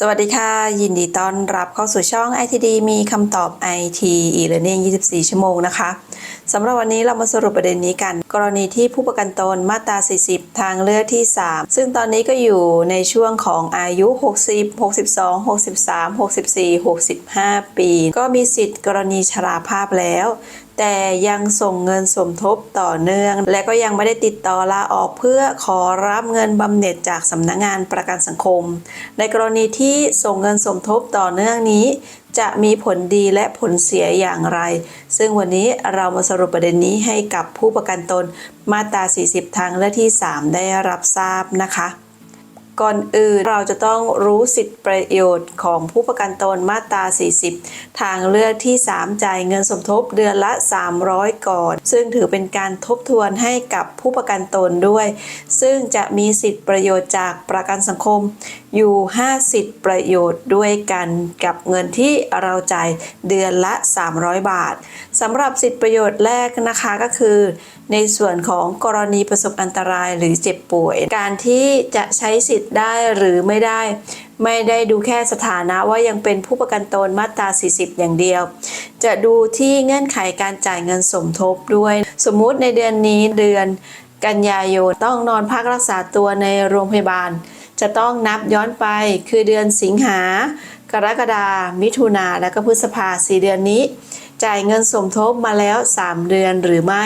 สวัสดีค่ะ ยินดีต้อนรับเข้าสู่ช่อง ITD มีคำตอบ IT e-learning 24 ชั่วโมงนะคะสำหรับวันนี้เรามาสรุปประเด็นนี้กัน กรณีที่ผู้ประกันตนมาตรา 40 ทางเลือกที่ 3 ซึ่งตอนนี้ก็อยู่ในช่วงของอายุ 60 62 63 64 65 ปี ก็มีสิทธิ์กรณีชราภาพแล้ว แต่ยังส่งเงินสมทบต่อเนื่อง และก็ยังไม่ได้ติดต่อลาออกเพื่อขอรับเงินบำเหน็จจากสำนักงงานประกันสังคม ในกรณีที่ส่งเงินสมทบต่อเนื่องนี้ จะมีผลดีและผลเสียอย่างไร ซึ่งวันนี้เรามาสรุปประเด็นนี้ให้กับผู้ประกันตนมาตรา 40 ทางเลือกที่ 3 ได้รับทราบนะคะ ก่อนอื่นเราจะต้องรู้สิทธิประโยชน์ของผู้ประกันตนมาตรา 40 ทางเลือกที่ 3 จ่ายเงินสมทบเดือนละ 300 ก่อน ซึ่งถือเป็นการทบทวนให้กับผู้ประกันตนด้วย ซึ่งจะมีสิทธิประโยชน์จากประกันสังคมอยู่ 5 สิทธิประโยชน์ด้วยกันกับเงินที่เราจ่ายเดือนละ 300 บาท สำหรับสิทธิประโยชน์แรกนะคะก็คือ ในส่วนของกรณีประสบอันตรายหรือเจ็บป่วย การที่จะใช้สิทธิ์ได้หรือไม่ได้ ไม่ได้ดูแค่สถานะว่ายังเป็นผู้ประกันตนมาตรา 40 อย่างเดียว จะดูที่เงื่อนไขการจ่ายเงินสมทบด้วย สมมุติในเดือนนี้เดือนกันยายนต้องนอนพักรักษาตัวในโรงพยาบาล จะต้องนับย้อนไปคือเดือนสิงหากรกฎามิถุนาและก็พฤษภาสี่เดือนนี้ จ่ายเงินสมทบมาแล้ว 3 เดือนหรือไม่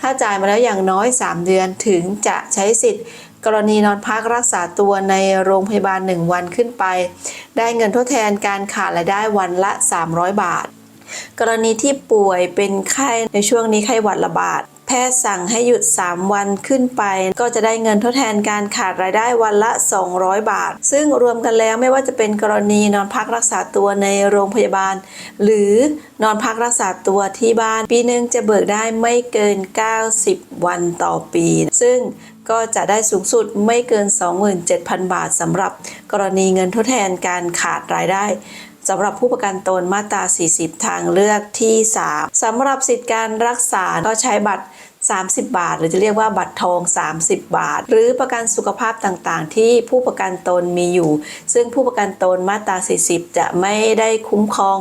ถ้าจ่ายมาแล้วอย่างน้อย 3 เดือนถึงจะใช้สิทธิ์ กรณีนอนพักรักษาตัวในโรงพยาบาล 1 วันขึ้นไป ได้เงินทดแทนการขาดรายได้วันละ 300 บาท กรณีที่ป่วยเป็นไข้ในช่วงนี้ไข้หวัดระบาด แพทย์สั่งให้หยุด 3 วันขึ้นไป ก็จะได้เงินทดแทนการขาดรายได้วันละ 200 บาท ซึ่งรวมกันแล้วไม่ว่าจะเป็นกรณีนอนพักรักษาตัวในโรงพยาบาล หรือนอนพักรักษาตัวที่บ้าน ปีหนึ่งจะเบิกได้ไม่เกิน 90 วันต่อปี ซึ่งก็จะได้สูงสุดไม่เกิน 27,000 บาทสำหรับกรณีเงินทดแทนการขาดรายได้ สำหรับผู้ประกันตนมาตรา 40 ทางเลือกที่ 3สำหรับสิทธิการรักษาก็ใช้บัตร 30 บาท หรือจะเรียกว่าบัตรทอง 30 บาท หรือประกันสุขภาพต่างๆ ที่ผู้ประกันตนมีอยู่ ซึ่งผู้ประกันตนมาตรา 40 จะไม่ได้คุ้มครอง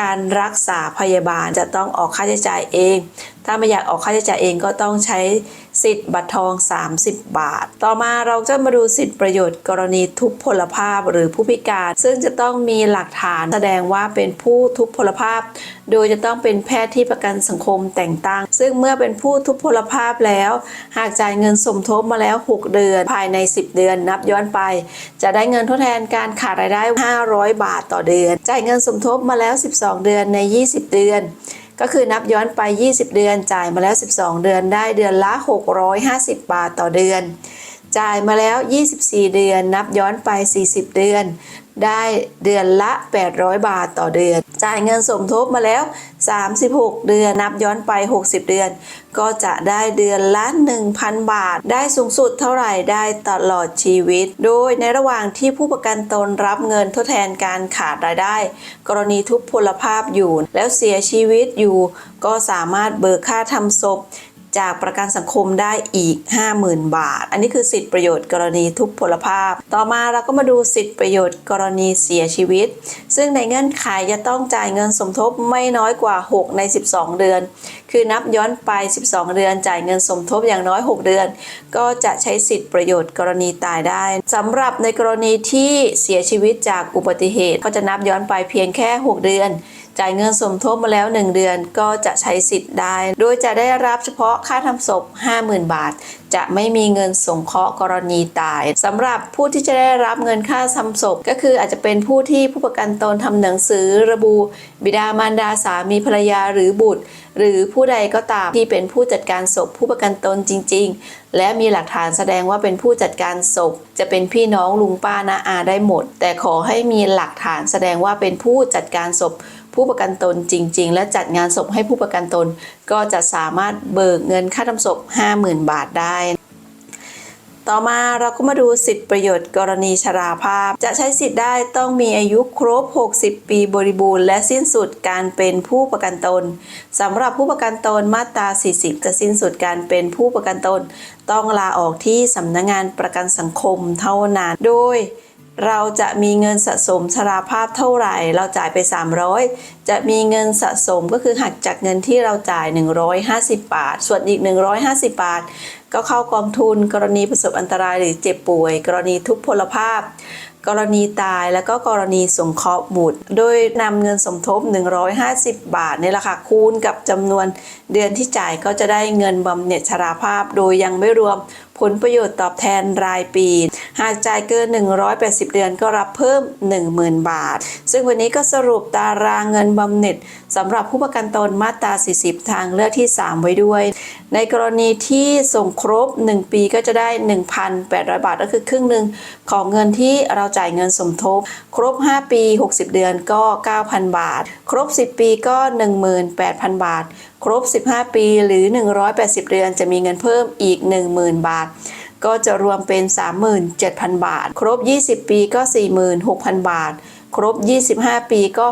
การรักษาพยาบาลจะต้องออกค่าใช้จ่ายเองถ้าไม่อยากออกค่าใช้จ่ายเองก็ต้องใช้สิทธิ์บัตรทอง 30 บาท ต่อมาเราจะมาดูสิทธิประโยชน์กรณีทุพพลภาพหรือผู้พิการ ซึ่งจะต้องมีหลักฐานแสดงว่าเป็นผู้ทุพพลภาพ โดยจะต้องเป็นแพทย์ที่ประกันสังคมแต่งตั้ง ซึ่งเมื่อเป็นผู้ทุพพลภาพแล้ว หากจ่ายเงินสมทบมาแล้ว 6 เดือนภายใน 10 เดือนนับย้อนไป จะได้เงินทดแทนการขาดรายได้ 500 บาทต่อเดือน จ่ายเงินสมทบมาแล้ว 12 เดือนใน 20 เดือน ก็คือนับย้อนไป 20 เดือนจ่ายมาแล้ว 12 เดือนได้เดือนละ 650 บาทต่อเดือน จ่ายมาแล้ว 24 เดือน นับย้อนไป 40 เดือน ได้เดือนละ 800 บาทต่อเดือน จ่ายเงินสมทบมาแล้ว 36 เดือน นับย้อนไป 60 เดือน ก็จะได้เดือนละ 1,000 บาท ได้สูงสุดเท่าไหร่ได้ตลอดชีวิต โดยในระหว่างที่ผู้ประกันตนรับเงินทดแทนการขาดรายได้ กรณีทุพพลภาพอยู่ แล้วเสียชีวิตอยู่ ก็สามารถเบิกค่าทำศพ จากประกันสังคมได้อีก 50,000 บาท อันนี้คือสิทธิประโยชน์กรณีทุพพลภาพ ต่อมาเราก็มาดูสิทธิประโยชน์กรณีเสียชีวิต ซึ่งในเงื่อนไขจะต้องจ่ายเงินสมทบไม่น้อยกว่า 6 ใน 12 เดือน คือนับย้อนไป 12 เดือน จ่ายเงินสมทบอย่างน้อย 6 เดือน ก็จะใช้สิทธิประโยชน์กรณีตายได้สำหรับในกรณีที่เสียชีวิตจากอุบัติเหตุ ก็จะนับย้อนไปเพียงแค่ 6 เดือน จ่ายเงินสมทบมาแล้ว 1 เดือนก็จะใช้สิทธิ์ได้ โดยจะได้รับเฉพาะค่าทำศพ 50,000 บาท จะไม่มีเงินสงเคราะห์กรณีตายสำหรับผู้ที่จะได้รับเงินค่าทำศพ ก็คืออาจจะเป็นผู้ที่ผู้ประกันตนทำหนังสือระบุ บิดามารดาสามีภรรยาหรือบุตร หรือผู้ใดก็ตามที่เป็นผู้จัดการศพผู้ประกันตนจริง ๆ และมีหลักฐานแสดงว่าเป็นผู้จัดการศพ จะเป็นพี่น้องลุงป้านาอาได้หมด แต่ขอให้มีหลักฐานแสดงว่าเป็นผู้จัดการศพ ผู้ประกันตนจริง ๆ และจัดงานศพให้ผู้ประกันตน ก็จะสามารถเบิกเงินค่าทำศพ 50,000 บาทได้ ต่อมาเราก็มาดูสิทธิประโยชน์กรณีชราภาพ จะใช้สิทธิ์ได้ต้องมีอายุครบ 60 ปีบริบูรณ์ และสิ้นสุดการเป็นผู้ประกันตนสำหรับผู้ประกันตนมาตรา 40 จะสิ้นสุดการเป็นผู้ประกันตน ต้องลาออกที่สำนักงงานประกันสังคมเท่านั้นโดย เราจะมีเงินสะสมชราภาพเท่าไหร่ เราจ่ายไป 300 จะมีเงินสะสมก็คือหักจากเงินที่เราจ่าย 150 บาท ส่วนอีก 150 บาท ก็เข้ากองทุน กรณีประสบอันตรายหรือเจ็บป่วย กรณีทุพพลภาพ กรณีตายแล้วก็กรณีสงเคราะห์บุตร โดยนำเงินสมทบ 150 บาทนี่แหละค่ะคูณกับจำนวนเดือนที่จ่ายก็จะได้เงินบำเหน็จชราภาพ โดยยังไม่รวม ผลประโยชน์ตอบแทนรายปี หากจ่ายเกิน 180 เดือนก็รับเพิ่ม 10,000 บาท ซึ่งวันนี้ก็สรุปตารางเงินบำเหน็จสำหรับผู้ประกันตนมาตรา 40 ทางเลือกที่ 3 ไว้ด้วย ในกรณีที่ส่งครบ 1 ปีก็จะได้ 1,800 บาท ก็คือครึ่งหนึ่งของเงินที่เราจ่ายเงินสมทบ ครบ 5 ปี 60 เดือนก็ 9,000 บาท ครบ 10 ปีก็ 18,000 บาทครบ 15 ปีหรือ 180 เดือนจะมีเงินเพิ่มอีก 10,000 บาท ก็จะรวมเป็น 37,000 บาท ครบ 20 ปีก็ 46,000 บาท ครบ 25 ปีก็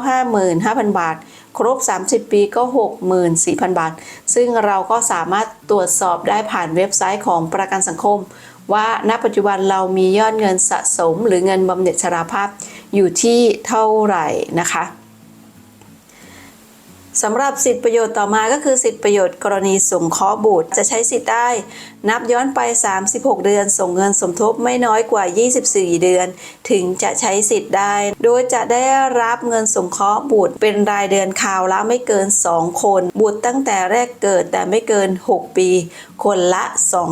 55,000 บาท ครบ 30 ปีก็ 64,000 บาท ซึ่งเราก็สามารถตรวจสอบได้ผ่านเว็บไซต์ของประกันสังคม ว่าณปัจจุบันเรามียอดเงินสะสม หรือเงินบำเหน็จชราภาพอยู่ที่เท่าไหร่นะคะ สำหรับสิทธิประโยชน์ต่อมาก็คือสิทธิประโยชน์กรณีสงเคราะห์บุตรจะใช้สิทธิ์ได้ นับย้อนไป 36 เดือน ส่งเงินสมทบไม่น้อยกว่า 24 เดือน ถึงจะใช้สิทธิ์ได้ โดยจะได้รับเงินสงเคราะห์บุตร เป็นรายเดือนคราวละไม่เกิน 2 คน บุตรตั้งแต่แรกเกิดแต่ไม่เกิน 6 ปี คนละ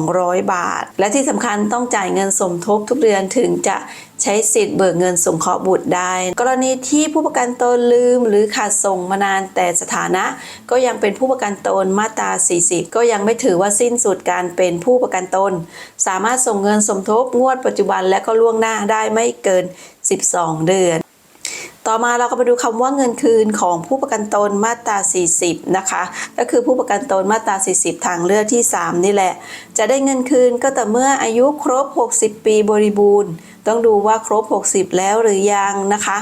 200 บาท และที่สำคัญต้องจ่ายเงินสมทบทุกเดือนถึงจะใช้สิทธิ์เบิกเงินสงเคราะห์บุตรได้ กรณีที่ผู้ประกันตนลืมหรือขาดส่งมานานแต่สถานะ ก็ยังเป็นผู้ประกันตนมาตรา 40 ก็ยังไม่ถือว่าสิ้นสุดการเป็นผู้ประกันตน สามารถส่งเงินสมทบงวดปัจจุบันและก็ล่วงหน้าได้ไม่เกิน 12 เดือนต่อมาเราก็ไปดูคำว่าเงินคืนของผู้ประกันตนมาตรา 40 นะคะ ก็คือผู้ประกันตนมาตรา 40 ทางเลือกที่ 3 นี่แหละ จะได้เงินคืนก็แต่เมื่ออายุครบ 60 ปีบริบูรณ์ ต้องดูว่าครบ 60 แล้วหรือยังนะคะ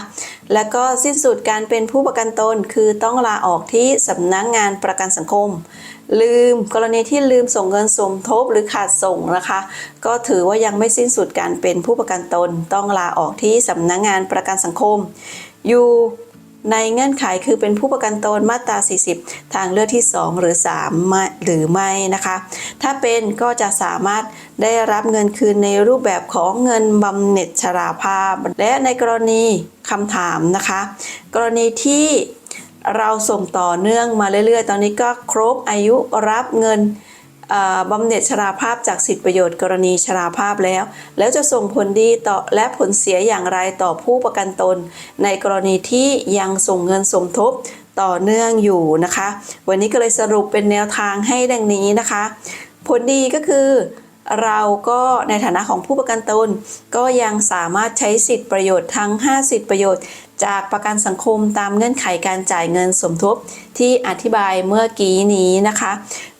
แล้วก็สิ้นสุดการเป็นผู้ประกันตนคือต้องลาออกที่สำนักงงานประกันสังคม ลืมกรณีที่ลืมส่งเงินสมทบหรือขาดส่งนะคะ ก็ถือว่ายังไม่สิ้นสุดการเป็นผู้ประกันตน ต้องลาออกที่สำนักงงานประกันสังคม อยู่ในเงื่อนไขคือเป็นผู้ประกันตนมาตรา 40 ทางเลือกที่ 2 หรือ3ไม่หรือไม่นะคะ ถ้าเป็นก็จะสามารถได้รับเงินคืนในรูปแบบของเงินบำเหน็จชราภาพ และในกรณีคำถามนะคะ กรณีที่เราส่งต่อเนื่องมาเรื่อยๆ ตอนนี้ก็ครบอายุรับเงินบำเหน็จชราภาพจากสิทธิประโยชน์กรณีชราภาพแล้ว แล้วจะส่งผลดีต่อและผลเสียอย่างไรต่อผู้ประกันตน ในกรณีที่ยังส่งเงินสมทบต่อเนื่องอยู่นะคะ วันนี้ก็เลยสรุปเป็นแนวทางให้ดังนี้นะคะ ผลดีก็คือ เราก็ในฐานะของผู้ประกันตน ก็ยังสามารถใช้สิทธิประโยชน์ทั้ง 5 สิทธิประโยชน์ จากประกันสังคมตามเงื่อนไขการจ่ายเงินสมทบที่อธิบายเมื่อกี้นี้นะคะ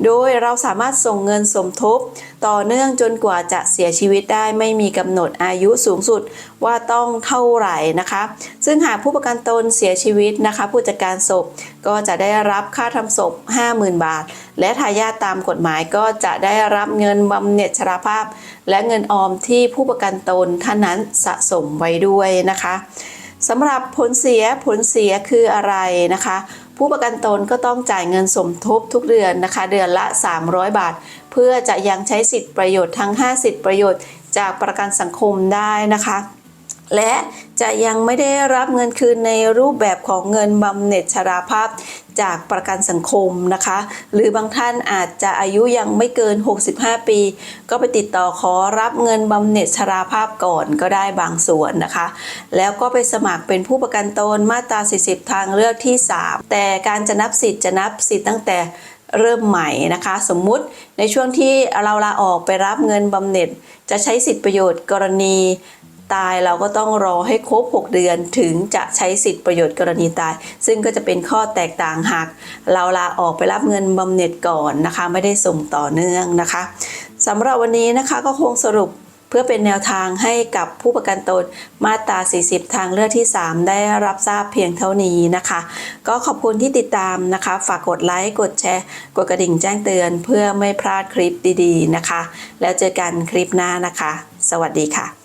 โดยเราสามารถส่งเงินสมทบ ต่อเนื่องจนกว่าจะเสียชีวิตได้ไม่มีกำหนดอายุสูงสุดว่าต้องเท่าไหร่นะคะ ซึ่งหากผู้ประกันตนเสียชีวิตนะคะ ผู้จัดการศพก็จะได้รับค่าทำศพ 50,000 บาท และทายาทตามกฎหมายก็จะได้รับเงินบำเหน็จชราภาพ และเงินออมที่ผู้ประกันตนท่านนั้นสะสมไว้ด้วยนะคะ สำหรับผลเสียผลเสียคืออะไรนะคะ ผู้ประกันตนก็ต้องจ่ายเงินสมทบทุกเดือนนะคะ เดือนละ 300 บาท เพื่อจะยังใช้สิทธิประโยชน์ทั้ง 5 สิทธิประโยชน์จากประกันสังคมได้นะคะ และจะยังไม่ได้รับเงินคืนในรูปแบบของเงินบำเหน็จชราภาพจากประกันสังคมนะคะ หรือบางท่านอาจจะอายุยังไม่เกิน 65 ปี ก็ไปติดต่อขอรับเงินบำเหน็จชราภาพก่อนก็ได้บางส่วนนะคะ แล้วก็ไปสมัครเป็นผู้ประกันตนมาตรา 40 ทางเลือกที่ 3 แต่การจะนับสิทธิ์จะนับสิทธิ์ตั้งแต่เริ่มใหม่นะคะ สมมุติในช่วงที่เราลาออกไปรับเงินบำเหน็จ จะใช้สิทธิประโยชน์กรณี ตายเราก็ต้องรอให้ครบ 6 เดือนถึงจะใช้สิทธิประโยชน์กรณีตาย ซึ่งก็จะเป็นข้อแตกต่างหากเราลาออกไปรับเงินบำเหน็จก่อนนะคะ ไม่ได้ส่งต่อเนื่องนะคะสำหรับวันนี้นะคะก็คงสรุปเพื่อเป็นแนวทางให้กับผู้ประกันตนมาตรา 40 ทางเลือกที่ 3 ได้รับทราบเพียงเท่านี้นะคะ ก็ขอบคุณที่ติดตามนะคะ ฝากกดไลค์ กดแชร์ กดกระดิ่งแจ้งเตือน เพื่อไม่พลาดคลิปดีๆนะคะ แล้วเจอกันคลิปหน้านะคะ สวัสดีค่ะ